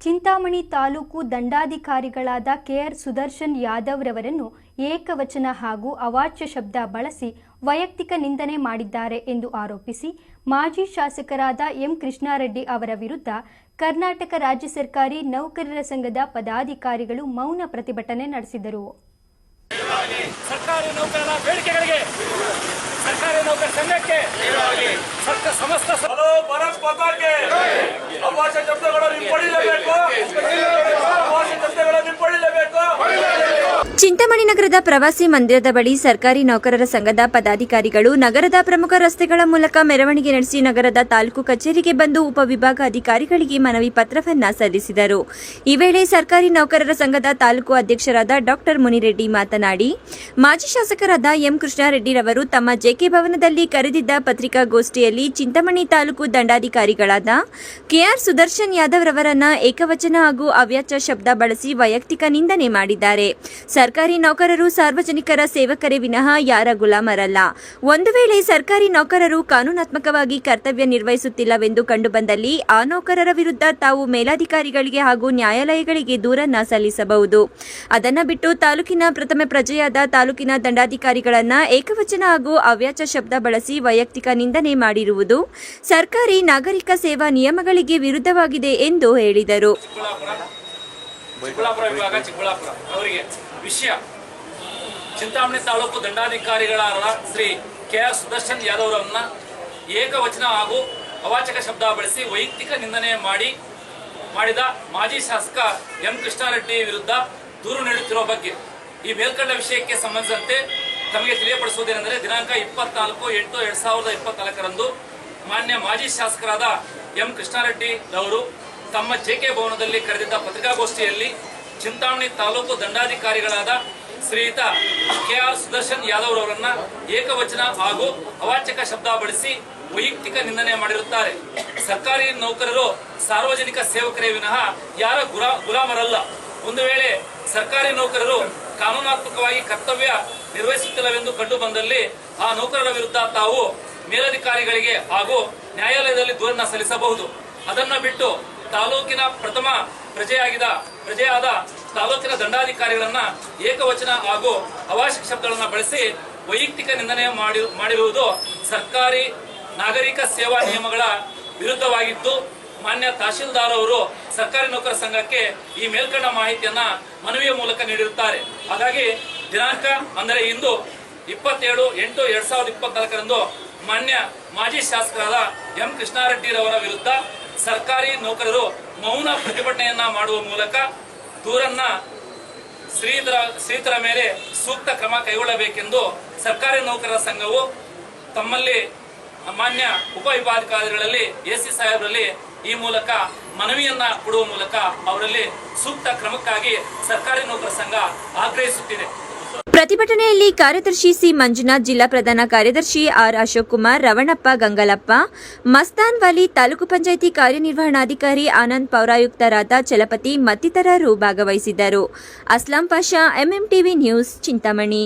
ಚಿಂತಾಮಣಿ ತಾಲೂಕು ದಂಡಾಧಿಕಾರಿಗಳಾದ ಕೆಆರ್ ಸುದರ್ಶನ್ ಯಾದವ್ ರವರನ್ನು ಏಕವಚನ ಹಾಗೂ ಅವಾಚ್ಯ ಶಬ್ದ ಬಳಸಿ ವೈಯಕ್ತಿಕ ನಿಂದನೆ ಮಾಡಿದ್ದಾರೆ ಎಂದು ಆರೋಪಿಸಿ ಮಾಜಿ ಶಾಸಕರಾದ ಎಂ ಕೃಷ್ಣಾರೆಡ್ಡಿ ಅವರ ವಿರುದ್ಧ ಕರ್ನಾಟಕ ರಾಜ್ಯ ಸರ್ಕಾರಿ ನೌಕರರ ಸಂಘದ ಪದಾಧಿಕಾರಿಗಳು ಮೌನ ಪ್ರತಿಭಟನೆ ನಡೆಸಿದರು. ಸರ್ಕಾರಿ ನೌಕರರ ಬೇಡಿಕೆಗಳಿಗೆ ಸರ್ಕಾರಿ ನೌಕರ ಸಂಘಕ್ಕೆ ಸರ್ಕ- ಸಮಸ್ತ ಸ- ಹಲೋ ಭಾರತ್ ಮಾತಾಕ್ಕೆ ಅವಾಸ ಶಬ್ದಗಳನ್ನು ಹಿಂಪಡಿಲೇಬೇಕು ಅವಾಸ ಶಬ್ದಗಳನ್ನು ಹಿಂಪಡಿಲೇಬೇಕು ಚಿಂತಾಮಣಿ ನಗರದ ಪ್ರವಾಸಿ ಮಂದಿರದ ಬಳಿ ಸರ್ಕಾರಿ ನೌಕರರ ಸಂಘದ ಪದಾಧಿಕಾರಿಗಳು ನಗರದ ಪ್ರಮುಖ ರಸ್ತೆಗಳ ಮೂಲಕ ಮೆರವಣಿಗೆ ನಡೆಸಿ ನಗರದ ತಾಲೂಕು ಕಚೇರಿಗೆ ಬಂದು ಉಪವಿಭಾಗ ಅಧಿಕಾರಿಗಳಿಗೆ ಮನವಿ ಪತ್ರವನ್ನ ಸಲ್ಲಿಸಿದರು. ಈ ವೇಳೆ ಸರ್ಕಾರಿ ನೌಕರರ ಸಂಘದ ತಾಲೂಕು ಅಧ್ಯಕ್ಷರಾದ ಡಾಕ್ಟರ್ ಮುನಿರೆಡ್ಡಿ ಮಾತನಾಡಿ, ಮಾಜಿ ಶಾಸಕರಾದ ಎಂ ಕೃಷ್ಣಾರೆಡ್ಡಿರವರು ತಮ್ಮ ಜೆಕೆ ಭವನದಲ್ಲಿ ಕರೆದಿದ್ದ ಪತ್ರಿಕಾಗೋಷ್ಠಿಯಲ್ಲಿ ಚಿಂತಾಮಣಿ ತಾಲೂಕು ದಂಡಾಧಿಕಾರಿಗಳಾದ ಕೆಆರ್ ಸುದರ್ಶನ್ ಯಾದವ್ ರವರನ್ನ ಏಕವಚನ ಹಾಗೂ ಅವ್ಯಾಚ ಶಬ್ದ ಬಳಸಿ ವೈಯಕ್ತಿಕ ನಿಂದನೆ ಮಾಡಿದ್ದಾರೆ. ಸರ್ಕಾರಿ ನೌಕರರು ಸಾರ್ವಜನಿಕರ ಸೇವಕರೇ ವಿನಃ ಯಾರ ಗುಲಾಮರಲ್ಲ. ಒಂದು ವೇಳೆ ಸರ್ಕಾರಿ ನೌಕರರು ಕಾನೂನಾತ್ಮಕವಾಗಿ ಕರ್ತವ್ಯ ನಿರ್ವಹಿಸುತ್ತಿಲ್ಲವೆಂದು ಕಂಡುಬಂದಲ್ಲಿ ಆ ನೌಕರರ ವಿರುದ್ಧ ತಾವು ಮೇಲಾಧಿಕಾರಿಗಳಿಗೆ ಹಾಗೂ ನ್ಯಾಯಾಲಯಗಳಿಗೆ ದೂರನ್ನ ಸಲ್ಲಿಸಬಹುದು. ಅದನ್ನ ಬಿಟ್ಟು ತಾಲೂಕಿನ ಪ್ರಥಮ ಪ್ರಜೆಯಾದ ತಾಲೂಕಿನ ದಂಡಾಧಿಕಾರಿಗಳನ್ನ ಏಕವಚನ ಹಾಗೂ ಅವ್ಯಾಚ ಶಬ್ದ ಬಳಸಿ ವೈಯಕ್ತಿಕ ನಿಂದನೆ ಮಾಡಿರುವುದು ಸರ್ಕಾರಿ ನಾಗರಿಕ ಸೇವಾ ನಿಯಮಗಳಿಗೆ ವಿರುದ್ಧವಾಗಿದೆ ಎಂದು ಹೇಳಿದರು. ಚಿಕ್ಕಬಳ್ಳಾಪುರ. ವಿಭಾಗ, ಚಿಕ್ಕಬಳ್ಳಾಪುರ. ಅವರಿಗೆ. ವಿಷಯ. ಚಿಂತಾಮಣಿ ತಾಲೂಕು ದಂಡಾಧಿಕಾರಿಗಳಾದ ಶ್ರೀ ಕೆ ಆರ್ ಸುದರ್ಶನ್ ಯಾದವ್ ಅವರನ್ನ ಏಕವಚನ ಹಾಗೂ ಅವಾಚಕ ಶಬ್ದ ಬಳಸಿ ವೈಯಕ್ತಿಕ ನಿಂದನೆ ಮಾಡಿ, ಮಾಡಿದ ಮಾಜಿ ಶಾಸಕ ಎಂ ಕೃಷ್ಣಾರೆಡ್ಡಿ ವಿರುದ್ಧ ದೂರು ನೀಡುತ್ತಿರುವ ಬಗ್ಗೆ. ಈ ಮೇಲ್ಕಂಡ ವಿಷಯಕ್ಕೆ ಸಂಬಂಧಿಸಿದಂತೆ ತಮಗೆ ತಿಳಿಯಪಡಿಸುವುದೇನೆಂದರೆ ದಿನಾಂಕ ಇಪ್ಪತ್ನಾಲ್ಕು ಎಂಟು ಎರಡ್ ಸಾವಿರದ ಇಪ್ಪತ್ನಾಲ್ಕರಂದು ಮಾನ್ಯ ಮಾಜಿ ಶಾಸಕರಾದ ಎಂ ಕೃಷ್ಣಾರೆಡ್ಡಿ ಅವರು ತಮ್ಮ ಜೆ ಕೆ ಭವನದಲ್ಲಿ ಕರೆದಿದ್ದ ಪತ್ರಿಕಾಗೋಷ್ಠಿಯಲ್ಲಿ ಚಿಂತಾಮಣಿ ತಾಲೂಕು ದಂಡಾಧಿಕಾರಿಗಳಾದ ಶ್ರೀಯುತ ಕೆ ಆರ್ ಸುದರ್ಶನ್ ಯಾದವ್ ಅವರನ್ನ ಏಕವಚನ ಹಾಗೂ ಅವಾಚಕ ಶಬ್ದ ಬಳಸಿ ವೈಯಕ್ತಿಕ ನಿಂದನೆ ಮಾಡಿರುತ್ತಾರೆ. ಸರ್ಕಾರಿ ನೌಕರರು, ಸಾರ್ವಜನಿಕ ಸೇವಕರೇ ವಿನಃ ಯಾರ ಗುರಾ, ಗುಲಾಮರಲ್ಲ. ಒಂದು ವೇಳೆ ಸರ್ಕಾರಿ ನೌಕರರು ಕಾನೂನಾತ್ಮಕವಾಗಿ ಕರ್ತವ್ಯ ನಿರ್ವಹಿಸುತ್ತಿಲ್ಲವೆಂದು ಕಂಡು ಬಂದಲ್ಲಿ ಆ ನೌಕರರ ವಿರುದ್ಧ ತಾವು ಮೇಲಧಿಕಾರಿಗಳಿಗೆ ಹಾಗೂ ನ್ಯಾಯಾಲಯದಲ್ಲಿ ದೂರನ್ನ ಸಲ್ಲಿಸಬಹುದು. ಅದನ್ನ ಬಿಟ್ಟು ತಾಲೂಕಿನ ಪ್ರಥಮ ಪ್ರಜೆಯಾಗಿದ ಪ್ರಜೆಯಾದ ತಾಲೂಕಿನ ದಂಡಾಧಿಕಾರಿಗಳನ್ನ ಏಕವಚನ ಹಾಗೂ ಅವಾಶಿಕ ಶಬ್ದಗಳನ್ನ ಬಳಸಿ ವೈಯಕ್ತಿಕ ನಿಂದನೆ ಮಾಡಿ, ಮಾಡಿರುವುದು ಸರ್ಕಾರಿ ನಾಗರಿಕ ಸೇವಾ ನಿಯಮಗಳ ವಿರುದ್ಧವಾಗಿದ್ದು, ಮಾನ್ಯ ತಹಶೀಲ್ದಾರ್ ಅವರು ಸರ್ಕಾರಿ ನೌಕರ ಸಂಘಕ್ಕೆ ಈ ಮೇಲ್ಕಂಡ ಮಾಹಿತಿಯನ್ನ ಮನವಿಯ ಮೂಲಕ ನೀಡಿರುತ್ತಾರೆ. ಹಾಗಾಗಿ ದಿನಾಂಕ ಅಂದರೆ ಇಂದು ಇಪ್ಪತ್ತೇಳು ಎಂಟು ಎರಡ್ ಸಾವಿರದ ಇಪ್ಪತ್ನಾಲ್ಕರಂದು ಮಾನ್ಯ ಮಾಜಿ ಶಾಸಕರಾದ ಎಂ ಕೃಷ್ಣಾರೆಡ್ಡಿರವರ ವಿರುದ್ಧ ಸರ್ಕಾರಿ ನೌಕರರು ಮೌನ ಪ್ರತಿಭಟನೆಯನ್ನ ಮಾಡುವ ಮೂಲಕ ದೂರನ್ನ ಶ್ರೀಧರ ಶ್ರೀಧರ ಮೇಲೆ ಸೂಕ್ತ ಕ್ರಮ ಕೈಗೊಳ್ಳಬೇಕೆಂದು ಸರ್ಕಾರಿ ನೌಕರರ ಸಂಘವು ತಮ್ಮಲ್ಲಿ ಮಾನ್ಯ ಉಪವಿಭಾಗಾಧಿಕಾರಿಗಳಲ್ಲಿ ಎಸಿ ಸಾಹೇಬರಲ್ಲಿ ಈ ಮೂಲಕ ಮನವಿಯನ್ನ ಕೊಡುವ ಮೂಲಕ ಅವರಲ್ಲಿ ಸೂಕ್ತ ಕ್ರಮಕ್ಕಾಗಿ ಸರ್ಕಾರಿ ನೌಕರ ಸಂಘ ಆಗ್ರಹಿಸುತ್ತಿದೆ. ಪ್ರತಿಭಟನೆಯಲ್ಲಿ ಕಾರ್ಯದರ್ಶಿ ಸಿ ಮಂಜುನಾಥ್, ಜಿಲ್ಲಾ ಪ್ರಧಾನ ಕಾರ್ಯದರ್ಶಿ ಆರ್ ಅಶೋಕ್ ಕುಮಾರ್, ರವಣಪ್ಪ ಗಂಗಲಪ್ಪ, ಮಸ್ತಾನ್ ವಾಲಿ ತಾಲೂಕು ಪಂಚಾಯಿತಿ ಕಾರ್ಯನಿರ್ವಹಣಾಧಿಕಾರಿ ಆನಂದ್ ಪೌರಾಯುಕ್ತರಾದ ಚಲಪತಿ ಮತ್ತಿತರರು ಭಾಗವಹಿಸಿದ್ದರು. Aslam Pasha, M M TV news, Chintamani.